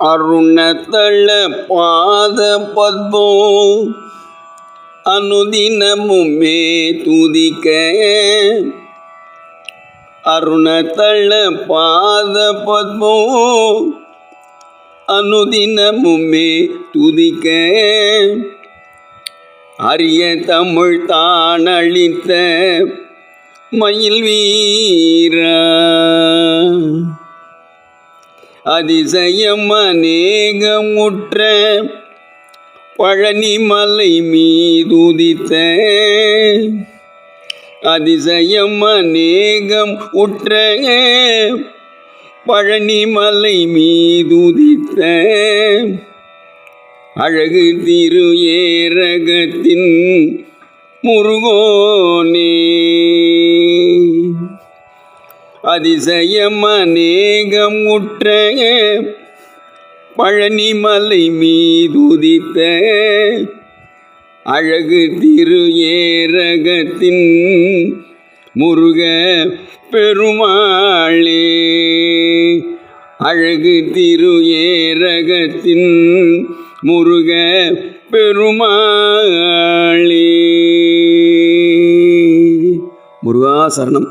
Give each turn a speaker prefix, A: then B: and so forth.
A: அருணத்தள பாத பத்மோ அனுதினமுமே துதிக்க. அருணத்தள பாத பத்மோ அனுதினமுமே துதிக்க. அரிய தமிழ் தான் தானளித்த மயில் வீரா அதிசயம் அநேகமுற்ற பழனிமலை மீதுதித்த அதிசயம் அநேகம் உற்ற பழனிமலை மீதுதித்த அழகு திரு ஏரகத்தின் முருகோனே. அதிசயம் அநேகம் உற்ற பழனிமலை மீதுதித்த அழகு திரு ஏரகத்தின் முருக பெருமாளே அழகு திரு ஏரகத்தின் முருக பெருமாளே முருகா சரணம்.